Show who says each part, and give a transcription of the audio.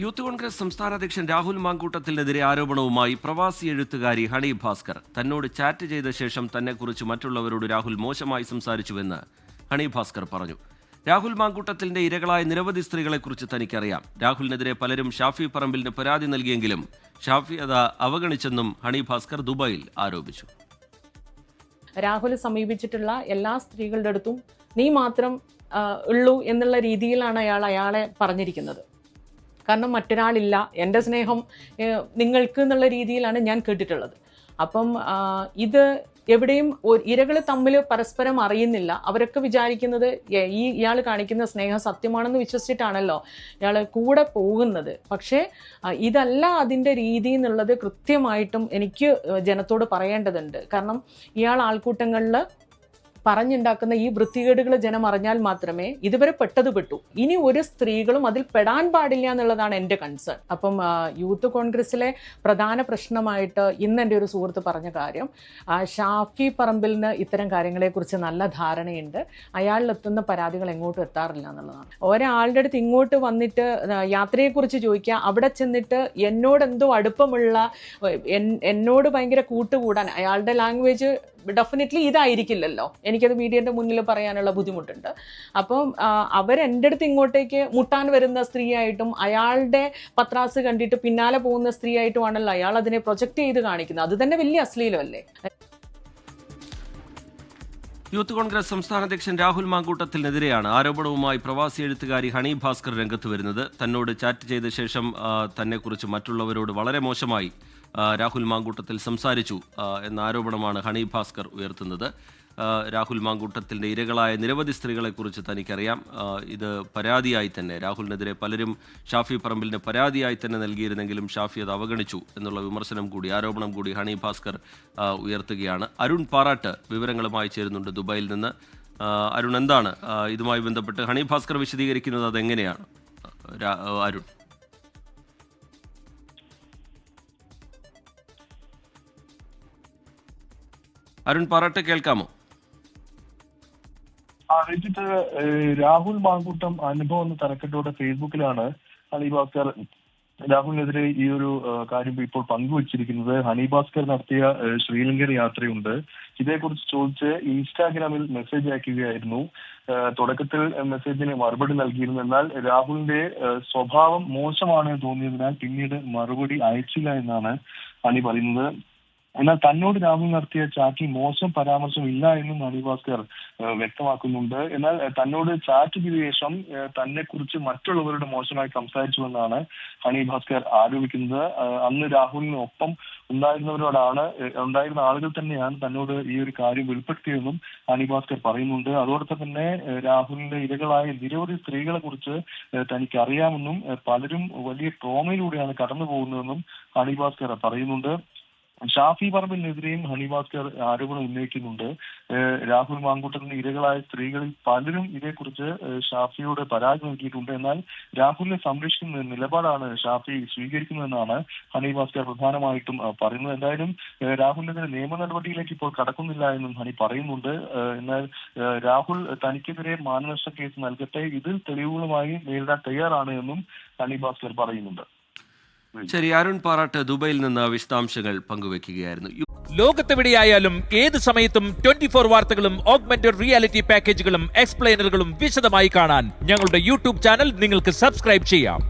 Speaker 1: Youth Congress സംസ്ഥാന അധ്യക്ഷൻ രാഹുൽ മാങ്കൂട്ടത്തിനെതിരെ ആരോപണവുമായി പ്രവാസി എഴുത്തുകാരി ഹണി ഭാസ്കർ. തന്നോട് ചാറ്റ് ചെയ്ത ശേഷം തന്നെക്കുറിച്ച് മറ്റുള്ളവരോട് രാഹുൽ മോശമായി സംസാരിച്ചുവെന്ന് ഹണി ഭാസ്കർ പറഞ്ഞു. രാഹുൽ മാങ്കൂട്ടത്തിന്റെ ഇരകളായ നിരവധി സ്ത്രീകളെക്കുറിച്ച് തനിക്കറിയാം. രാഹുലിനെതിരെ പലരും ഷാഫി പറമ്പിലിന് പരാതി നൽകിയെങ്കിലും ഷാഫി അത് അവഗണിച്ചെന്നും ഹണി ഭാസ്കർ ദുബായിൽ ആരോപിച്ചു.
Speaker 2: രാഹുൽ സമീപിച്ചിട്ടുള്ള എല്ലാ സ്ത്രീകളുടെ അടുത്തും നീ മാത്രം ഉള്ളൂ എന്നുള്ള രീതിയിലാണ് അയാൾ അയാളെ പറഞ്ഞിരിക്കുന്നത്. കാരണം മറ്റൊരാളില്ല. എന്റെ സ്നേഹം നിങ്ങൾക്ക് എന്നുള്ള രീതിയിലാണ് ഞാൻ കേട്ടിട്ടുള്ളത്. അപ്പം ഇത് എവിടെയും ഇരകൾ തമ്മിൽ പരസ്പരം അറിയുന്നില്ല. അവരൊക്കെ വിചാരിക്കുന്നത് ഈ ഇയാൾ കാണിക്കുന്ന സ്നേഹം സത്യമാണെന്ന് വിശ്വസിച്ചിട്ടാണല്ലോ ഇയാൾ കൂടെ പോകുന്നത്. പക്ഷേ ഇതല്ല അതിന്റെ രീതി എന്നുള്ളത് കൃത്യമായിട്ടും എനിക്ക് ജനത്തോട് പറയേണ്ടതുണ്ട്. കാരണം ഇയാൾ ആൾക്കൂട്ടങ്ങളിൽ പറഞ്ഞുണ്ടാക്കുന്ന ഈ വൃത്തികേടുകൾ ജനം അറിഞ്ഞാൽ മാത്രമേ ഇതുവരെ പെട്ടത് പെട്ടു. ഇനി ഒരു സ്ത്രീകളും അതിൽ പെടാൻ പാടില്ല എന്നുള്ളതാണ് എന്റെ കൺസേൺ അപ്പം യൂത്ത് കോൺഗ്രസിലെ പ്രധാന പ്രശ്നമായിട്ട് ഇന്ന് എന്റെ ഒരു സുഹൃത്ത് പറഞ്ഞ കാര്യം ഷാഫി പറമ്പിലിന് ഇത്തരം കാര്യങ്ങളെക്കുറിച്ച് നല്ല ധാരണയുണ്ട്. അയാളിലെത്തുന്ന പരാതികൾ എങ്ങോട്ടും എത്താറില്ല എന്നുള്ളതാണ്. ഒരാളുടെ അടുത്ത് ഇങ്ങോട്ട് വന്നിട്ട് യാത്രയെ യാത്രയെക്കുറിച്ച് ചോദിക്കുക അവിടെ ചെന്നിട്ട് എന്നോട് എന്തോ അടുപ്പമുള്ള എന്നോട് ഭയങ്കര കൂട്ടുകൂടാൻ അയാളുടെ ലാംഗ്വേജ് ഡെഫിനറ്റ്ലി ഇതായിരിക്കില്ലല്ലോ. എനിക്കത് മീഡിയന്റെ മുന്നിൽ പറയാനുള്ള ബുദ്ധിമുട്ടുണ്ട്. അപ്പം അവരെന്റെ അടുത്ത് ഇങ്ങോട്ടേക്ക് മുട്ടാൻ വരുന്ന സ്ത്രീയായിട്ടും അയാളുടെ പത്രാസ് കണ്ടിട്ട് പിന്നാലെ പോകുന്ന സ്ത്രീയായിട്ടുമാണല്ലോ അയാൾ അതിനെ പ്രൊജക്റ്റ് ചെയ്ത് കാണിക്കുന്നത്. അത് തന്നെ വലിയ അശ്ലീലമല്ലേ?
Speaker 1: യൂത്ത് കോൺഗ്രസ് സംസ്ഥാന അധ്യക്ഷൻ രാഹുൽ മാങ്കൂട്ടത്തിനെതിരെയാണ് ആരോപണവുമായി പ്രവാസി എഴുത്തുകാരി ഹണി ഭാസ്കർ രംഗത്ത് വരുന്നത്. തന്നോട് ചാറ്റ് ചെയ്ത ശേഷം തന്നെക്കുറിച്ച് മറ്റുള്ളവരോട് വളരെ മോശമായി രാഹുൽ മാങ്കൂട്ടത്തിൽ സംസാരിച്ചു എന്ന ആരോപണമാണ് ഹണി ഭാസ്കർ ഉയർത്തുന്നത്. രാഹുൽ മാങ്കൂട്ടത്തിന്റെ ഇരകളായ നിരവധി സ്ത്രീകളെക്കുറിച്ച് തനിക്കറിയാം. ഇത് പരാതിയായി തന്നെ. രാഹുലിനെതിരെ പലരും ഷാഫി പറമ്പിലിന് പരാതിയായി തന്നെ നൽകിയിരുന്നെങ്കിലും ഷാഫി അത് അവഗണിച്ചു എന്നുള്ള വിമർശനം കൂടി ആരോപണം കൂടി ഹണി ഭാസ്കർ ഉയർത്തുകയാണ്. അരുൺ പാറാട്ട് വിവരങ്ങളുമായി ചേരുന്നുണ്ട് ദുബായിൽ നിന്ന്. അരുൺ എന്താണ്? ഇതുമായി ബന്ധപ്പെട്ട് ഹണി ഭാസ്കർ വിശദീകരിക്കുന്നത് അതെങ്ങനെയാണ്? അരുൺ. അരുൺ പാറാട്ട് കേൾക്കാമോ?
Speaker 3: ഏഹ് രാഹുൽ മാങ്കൂട്ടം അനുഭവം എന്ന തലക്കെട്ടോടെ ഫേസ്ബുക്കിലാണ്. ഹണി ഭാസ്കർ രാഹുലിനെതിരെ ഈ ഒരു കാര്യം ഇപ്പോൾ പങ്കുവച്ചിരിക്കുന്നത്. ഹണി ഭാസ്കർ നടത്തിയ ശ്രീലങ്കൻ യാത്രയുണ്ട്. ഇതേക്കുറിച്ച് ചോദിച്ച് ഇൻസ്റ്റാഗ്രാമിൽ മെസ്സേജ് അയക്കുകയായിരുന്നു. തുടക്കത്തിൽ മെസ്സേജിന് മറുപടി നൽകിയിരുന്നു. എന്നാൽ രാഹുലിന്റെ സ്വഭാവം മോശമാണെന്ന് തോന്നിയതിനാൽ പിന്നീട് മറുപടി അയച്ചില്ല എന്നാണ് ഹണി പറയുന്നത്. എന്നാൽ തന്നോട് രാഹുൽ നടത്തിയ ചാറ്റിൽ മോശം പരാമർശം ഇല്ല എന്നും ഹണി ഭാസ്കർ വ്യക്തമാക്കുന്നുണ്ട്. എന്നാൽ തന്നോട് ചാറ്റ് ചെയ്ത ശേഷം തന്നെ കുറിച്ച് മറ്റുള്ളവരുടെ മോശമായി സംസാരിച്ചുവെന്നാണ് ഹണി ഭാസ്കർ ആരോപിക്കുന്നത്. അന്ന് രാഹുലിനൊപ്പം ഉണ്ടായിരുന്നവരോടാണ് ഉണ്ടായിരുന്ന ആളുകൾ തന്നെയാണ് തന്നോട് ഈ ഒരു കാര്യം വെളിപ്പെടുത്തിയതെന്നും ഹണി ഭാസ്കർ പറയുന്നുണ്ട്. അതോടൊപ്പം തന്നെ രാഹുലിന്റെ ഇരകളായ നിരവധി സ്ത്രീകളെ കുറിച്ച് തനിക്ക് അറിയാമെന്നും പലരും വലിയ ട്രോമയിലൂടെയാണ് കടന്നു പോകുന്നതെന്നും ഹണി ഭാസ്കർ പറയുന്നുണ്ട്. ഷാഫി പറമ്പിനെതിരെയും ഹണി ഭാസ്കർ ആരോപണം ഉന്നയിക്കുന്നുണ്ട്. രാഹുൽ മാങ്കൂട്ടത്തിന്റെ ഇരകളായ സ്ത്രീകളിൽ പലരും ഇതേക്കുറിച്ച് ഷാഫിയോട് പരാതി നൽകിയിട്ടുണ്ട്. എന്നാൽ രാഹുലിനെ സംരക്ഷിക്കുന്ന നിലപാടാണ് ഷാഫി സ്വീകരിക്കുന്നതെന്നാണ് ഹണി ഭാസ്കർ പ്രധാനമായിട്ടും പറയുന്നത്. എന്തായാലും രാഹുലിനെതിരെ നിയമ നടപടിയിലേക്ക് ഇപ്പോൾ കടക്കുന്നില്ല എന്നും ഹണി പറയുന്നുണ്ട്. എന്നാൽ രാഹുൽ തനിക്കെതിരെ മാനനഷ്ട കേസ് നൽകട്ടെ ഇതിൽ തെളിവുകളുമായി നേരിടാൻ തയ്യാറാണ് എന്നും ഹണി ഭാസ്കർ പറയുന്നുണ്ട്.
Speaker 1: ശരി അരുൺ പാറാട്ട് ദുബൈയിൽ നിന്ന് വിശദാംശങ്ങൾ പങ്കുവെക്കുകയായിരുന്നു.
Speaker 4: ലോകത്തെവിടെയായാലും ഏത് സമയത്തും ട്വന്റി ഫോർ വാർത്തകളും ഓഗ്മെന്റഡ് റിയാലിറ്റി പാക്കേജുകളും എക്സ്പ്ലെയിനറുകളും വിശദമായി കാണാൻ ഞങ്ങളുടെ യൂട്യൂബ് ചാനൽ നിങ്ങൾക്ക് സബ്സ്ക്രൈബ് ചെയ്യാം.